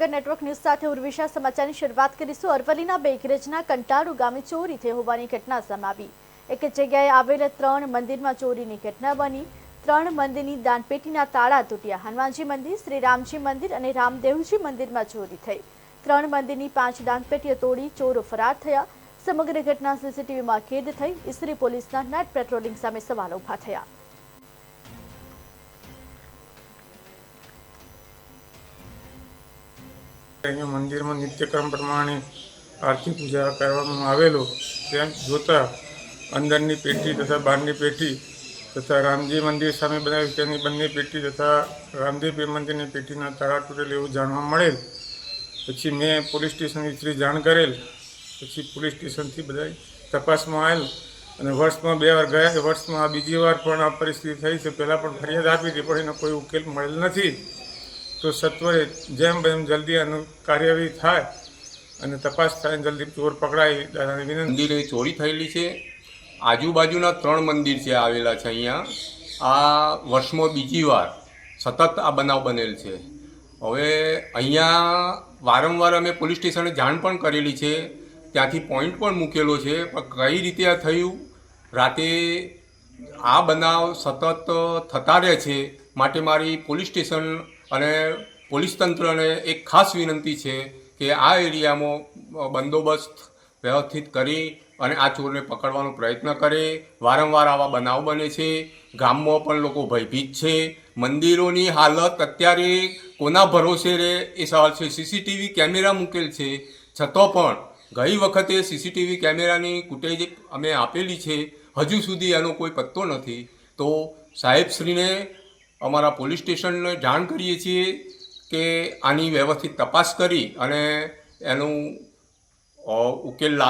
Surendranagar network news સાથે ઉર્વિશા સમાચારની શરૂઆત કરીશું. અરવલ્લીના બેગરેજના કંટાળુ ગામે ચોરી થઈ હોવાની ઘટના સામે આવી. એક જગ્યાએ આવેલા ત્રણ મંદિરમાં ચોરીની ઘટના બની. ત્રણ મંદિરની દાનપેટીના તાળા તૂટ્યા. હનુમાનજી મંદિર, શ્રી રામજી મંદિર અને રામદેવજી મંદિરમાં ચોરી થઈ. ત્રણ મંદિરની પાંચ દાનપેટીઓ તોડી ચોરો ફરાર થયા. સમગ્ર ઘટના સીસીટીવીમાં કેદ થઈ. ઇસરી પોલીસના નાઇટ પેટ્રોલિંગ સામે સવાલો ઊભા થયા. અહીંયા મંદિરમાં નિત્યક્રમ પ્રમાણે આરતી પૂજા કરવામાં આવેલો. તેમ જોતા અંદરની પેટી તથા બહારની પેટી તથા રામજી મંદિર સામે બનાવી તેની બંને પેટી તથા રામદેવ મંદિરની પેટીના તાળા તૂટેલ એવું જાણવા મળેલ. પછી મેં પોલીસ સ્ટેશન શ્રી જાણ કરેલ. પછી પોલીસ સ્ટેશનથી બધા તપાસમાં આવેલ. અને વર્ષમાં બે વાર ગયા. વર્ષમાં આ બીજી વાર પણ આ પરિસ્થિતિ થઈ છે. પહેલાં પણ ફરિયાદ આપી હતી, પણ એનો કોઈ ઉકેલ મળેલ નથી. તો સત્વરે જેમ બને જલ્દી આનું કાર્યવાહી થાય અને તપાસ થાય જલ્દી ચોર પકડાય દાદાની વિનંતી. મંદિરે ચોરી થયેલી છે. આજુબાજુના ત્રણ મંદિર છે આવેલા છે અહીંયા. આ વર્ષમાં બીજી વાર સતત આ બનાવ બનેલ છે. હવે અહીંયા વારંવાર અમે પોલીસ સ્ટેશને જાણ પણ કરેલી છે. ત્યાંથી પોઈન્ટ પણ મૂકેલો છે. પણ કઈ રીતે આ થયું? રાતે આ બનાવ સતત થતા રહે છે. માટે મારી પોલીસ સ્ટેશન અને પોલીસ તંત્રને એક ખાસ વિનંતી છે કે આ એરિયામાં બંદોબસ્ત વ્યવસ્થિત કરી અને આ ચોરને પકડવાનો પ્રયત્ન કરે. વારંવાર આવા બનાવ બને છે. ગામમાં પણ લોકો ભયભીત છે. મંદિરોની હાલત અત્યારે કોના ભરોસે રહે એ સવાલ છે. સીસીટીવી કેમેરા મૂકેલ છે. છતાં પણ ગઈ વખતે સીસીટીવી કેમેરાની ફૂટેજ અમે આપેલી છે. હજુ સુધી એનો કોઈ પત્તો નથી. તો સાહેબશ્રીને અમારા પોલીસ સ્ટેશનને જાણ કરીએ છીએ કે આની વ્યવસ્થિત તપાસ કરી અને એનું ઉકેલ લાવે